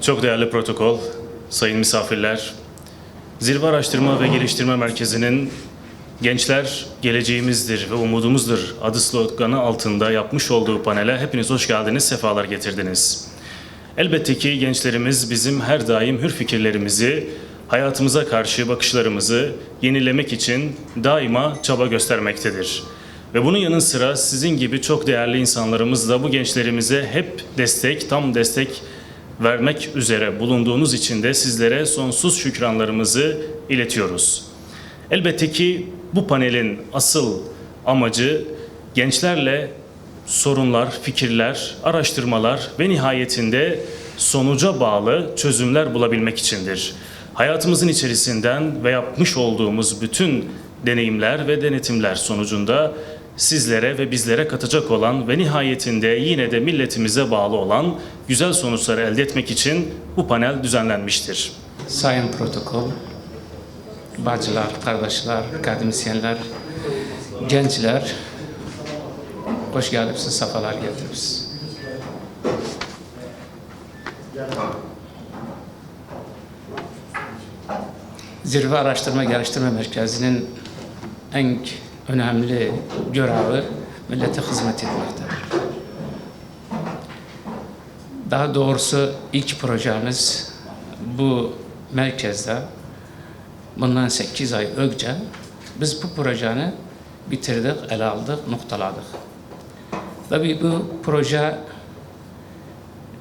Çok değerli protokol, sayın misafirler, Zirve Araştırma ve Geliştirme Merkezi'nin Gençler Geleceğimizdir ve Umudumuzdur adı sloganı altında yapmış olduğu panele hepiniz hoş geldiniz, sefalar getirdiniz. Elbette ki gençlerimiz bizim her daim hür fikirlerimizi, hayatımıza karşı bakışlarımızı yenilemek için daima çaba göstermektedir. Ve bunun yanı sıra sizin gibi çok değerli insanlarımız da bu gençlerimize hep destek, tam destek vermek üzere bulunduğunuz için de sizlere sonsuz şükranlarımızı iletiyoruz. Elbette ki bu panelin asıl amacı gençlerle sorunlar, fikirler, araştırmalar ve nihayetinde sonuca bağlı çözümler bulabilmek içindir. Hayatımızın içerisinden ve yapmış olduğumuz bütün deneyimler ve denetimler sonucunda sizlere ve bizlere katacak olan ve nihayetinde yine de milletimize bağlı olan güzel sonuçları elde etmek için bu panel düzenlenmiştir. Sayın protokol, bacılar, kardeşler, akademisyenler, gençler, hoş geldiniz, sefalar getirdiniz. Zirve Araştırma Geliştirme Merkezi'nin en önemli görevi millete hizmet etmektir. Daha doğrusu ilk projemiz bu merkezde bundan 8 ay önce biz bu projeyi bitirdik, ele aldık, noktaladık. Tabii bu proje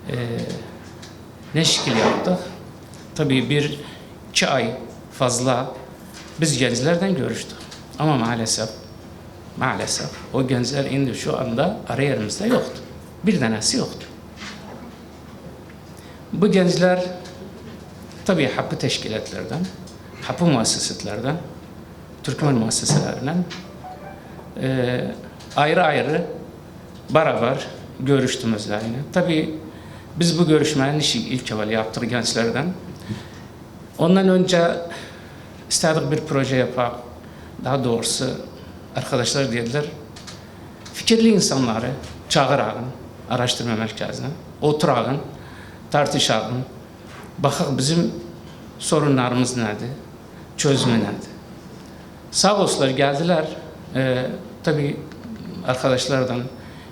e, ne şekil yaptık? Tabii bir iki ay fazla biz gençlerden görüştük. Ama maalesef maalesef o gençler indi şu anda arayarımızda yoktu. Bir tanesi yoktu. Bu gençler tabii hapı teşkilatlardan, hapı muassesatlardan, Türkmen muasseselerinden e, ayrı ayrı beraber görüştüğümüzle yine. Tabii biz bu görüşmenin işi ilk evvel yaptık gençlerden. Ondan önce istedik bir proje yapalım. Daha doğrusu arkadaşlar dediler, fikirli insanları çağıralım araştırma merkezine, oturalım, tartışalım. Bakak bizim sorunlarımız nedir, çözümü nedir? Sağ olsunlar geldiler. Ee, tabii arkadaşlardan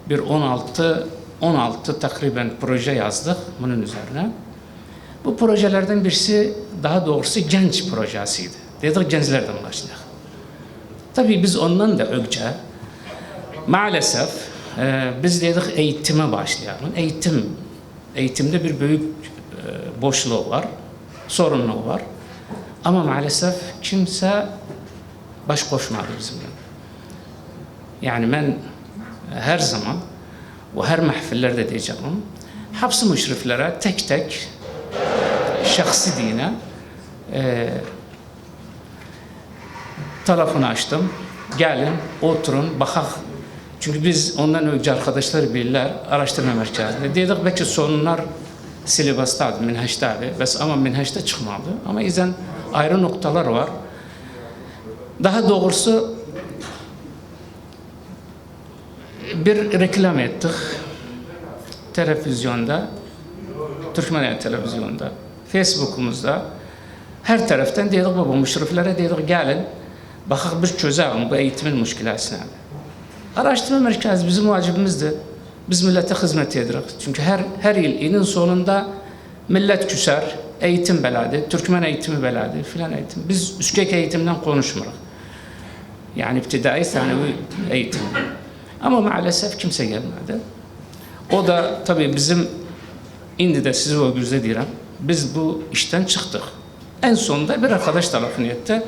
bir 16 16 takriben proje yazdık bunun üzerine. Bu projelerden birisi daha doğrusu genç projesiydi. Dedik gençlerden başlayalım. Tabii biz ondan da önce maalesef e, biz dedik eğitime başlayalım. Eğitim, eğitimde bir büyük e, boşluğu var, sorunluğu var. Ama maalesef kimse baş koşmadı bizimle. Yani ben her zaman ve her mahfillerde diyeceğim, hapsi müşriflere tek tek şahsi dine e, telefonu açtım. Gelin, oturun, bakak. Çünkü biz ondan önce arkadaşlar bilirler araştırma merkezinde. Dedik belki sorunlar silibastaydı, minhaçtaydı. Bes ama minhaçta çıkmadı. Ama izin ayrı noktalar var. Daha doğrusu bir reklam ettik. Televizyonda, Türkmen televizyonda, Facebook'umuzda her taraftan dedik baba müşriflere dedik gelin bakak biz çözelim bu eğitimin müşkilasını. Araştırma merkezi bizim vacibimizdir. Biz millete hizmet edirik. Çünkü her her yıl ilin sonunda millet küser, eğitim beladı, Türkmen eğitimi beladı filan eğitim. Biz üskek eğitimden konuşmuyoruz. Yani iptidai sanevi eğitim. Ama maalesef kimse gelmedi. O da tabii bizim indi de sizi o gözle diyorum. Biz bu işten çıktık. En sonunda bir arkadaş telefon etti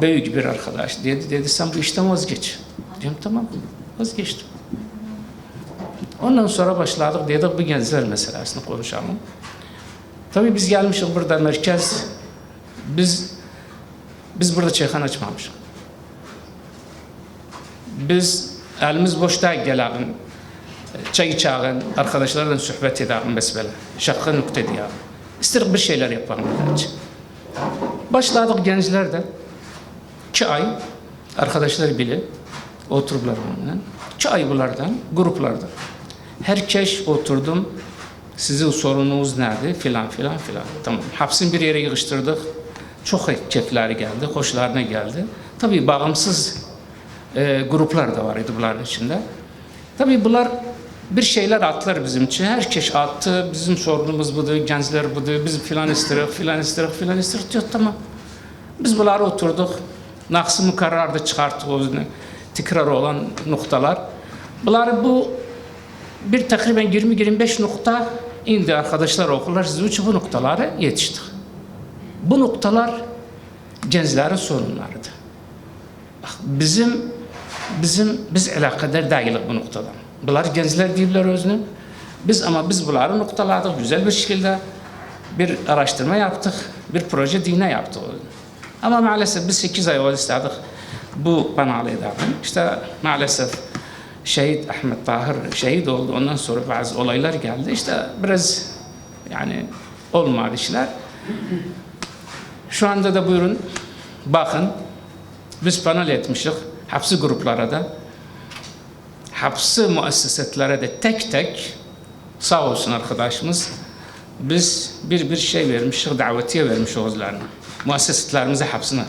büyük bir arkadaş dedi, dedi sen bu işten vazgeç. Diyorum tamam, vazgeçtim. Ondan sonra başladık dedik bu gençler meselesini konuşalım. Tabii biz gelmişiz burada merkez, biz biz burada çeyhan açmamışız. Biz elimiz boşta gelelim, çay içelim, arkadaşlarla sohbet edelim besbele. Şakı nokta diyelim. İstedik bir şeyler yapalım. Başladık gençler. İki ay arkadaşlar bile oturdular onunla. İki ay bunlardan, gruplardan. Herkes oturdum, Sizin sorununuz nerede? Filan filan filan. Tamam. Hapsini bir yere yığıştırdık. Çok keyifleri geldi, hoşlarına geldi. Tabii bağımsız e, gruplar da var bunların içinde. Tabii bunlar bir şeyler attılar bizim için. Herkes attı. Bizim sorunumuz budur, gençler budur. Biz filan istirik, filan istirik, filan istirik diyor. Tamam. Biz bunları oturduk. Naksı mukarrarda çıkarttık o. Tekrar olan noktalar. Bunları bu bir takriben 20-25 nokta indi arkadaşlar okullar sizi için bu noktalara yetiştik. Bu noktalar gençlerin sorunlarıydı. Bizim bizim biz alakadar değiliz bu noktadan. Bunlar gençler değiller özünü. Biz ama biz bunları noktaladık güzel bir şekilde bir araştırma yaptık, bir proje dine yaptık. Ama maalesef biz 8 ay yol istedik bu kanalı edelim. İşte maalesef şehit Ahmet Tahir şehit oldu. Ondan sonra bazı olaylar geldi. İşte biraz yani olmadı işler. Şu anda da buyurun bakın biz panel etmişik hapsi gruplara da hapsi müessesetlere de tek tek sağ olsun arkadaşımız biz bir bir şey vermişik, davetiye vermiş oğuzlarına. Müessesetlerimize hapsine,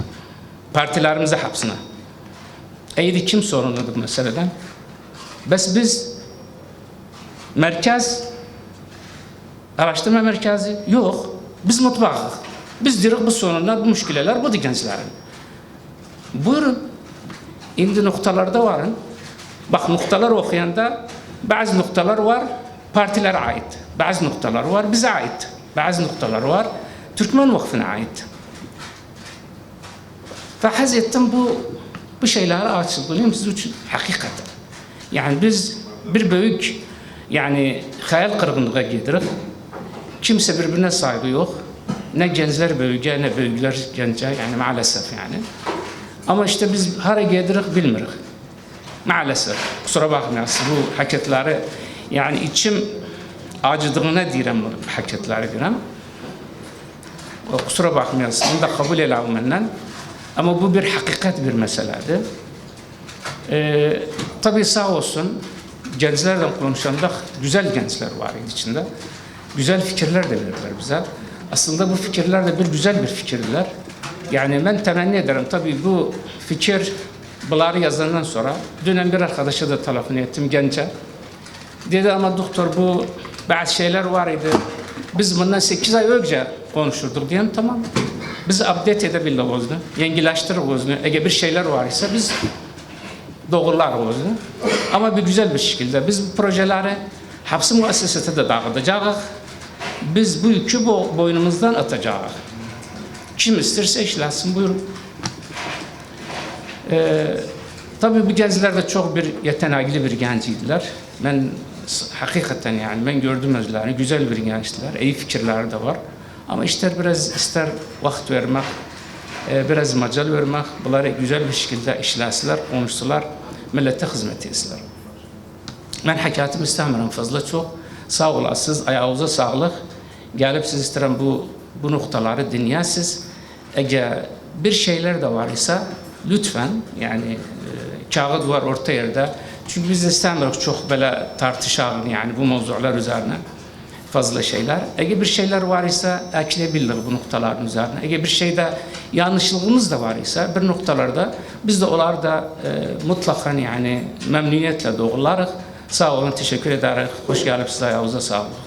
partilerimize hapsine. Eydi kim sorumludur meseleden? Bes biz merkez araştırma merkezi yok. Biz mutfağız. Biz direkt bu sorunlar, bu müşkileler bu gençlerin. Buyurun. İndi noktalarda varın. Bak noktalar okuyanda bazı noktalar var partilere ait. Bazı noktalar var bize ait. Bazı noktalar var Türkmen Vakfı'na ait. Fahaz ettim bu bu şeyleri açıklayayım siz için hakikaten. Yani biz bir büyük yani hayal kırgınlığa gidirik. Kimse birbirine saygı yok. Ne gençler büyüge ne büyükler gence yani maalesef yani. Ama işte biz hara gidirik bilmirik. Maalesef. Kusura bakmayasın bu hareketleri yani içim acıdığına direm bu hareketleri direm. O Kusura bakmayasın. Bunu da kabul ele almandan. Ama bu bir hakikat bir meseledir. Ee, tabii sağ olsun gençlerden konuşanda güzel gençler var içinde. Güzel fikirler de verirler bize. Aslında bu fikirler de bir güzel bir fikirler. Yani ben temenni ederim tabii bu fikir bunları yazandan sonra dönem bir arkadaşa da telefon ettim gence. Dedi ama doktor bu bazı şeyler var idi. Biz bundan 8 ay önce konuşurduk diyeyim tamam. Biz update edebiliriz onu. Yengileştirir onu. Eğer bir şeyler var ise biz doğrular onu. Ama bir güzel bir şekilde biz bu projeleri hapsi de dağıtacağız. Biz bu yükü bu boynumuzdan atacağız. Kim isterse işlesin buyurun. Ee, tabii bu gençler de çok bir yetenekli bir genciydiler. Ben hakikaten yani ben gördüm özlerini. Güzel bir gençler. iyi fikirleri de var. Ama ister biraz ister vakit vermek, e, biraz macal vermek, bunları güzel bir şekilde işleseler, konuşsalar, millete hizmet etsinler. Ben hakikatimi istemiyorum fazla çok. Sağ olasınız, ayağınıza sağlık. Gelip siz isterim bu, bu noktaları dinleyəsiniz. Eğer bir şeyler de var ise lütfen yani e, kağıt var orta yerde. Çünkü biz istemiyoruz çok böyle tartışalım yani bu mevzular üzerine fazla şeyler. Eğer bir şeyler var ise ekleyebiliriz bu noktaların üzerine. Eğer bir şeyde yanlışlığımız da var ise bir noktalarda biz de onlar da e, mutlaka yani memnuniyetle doğrularız. Sağ olun, teşekkür ederiz. Hoş geldiniz, ayağınıza sağlık.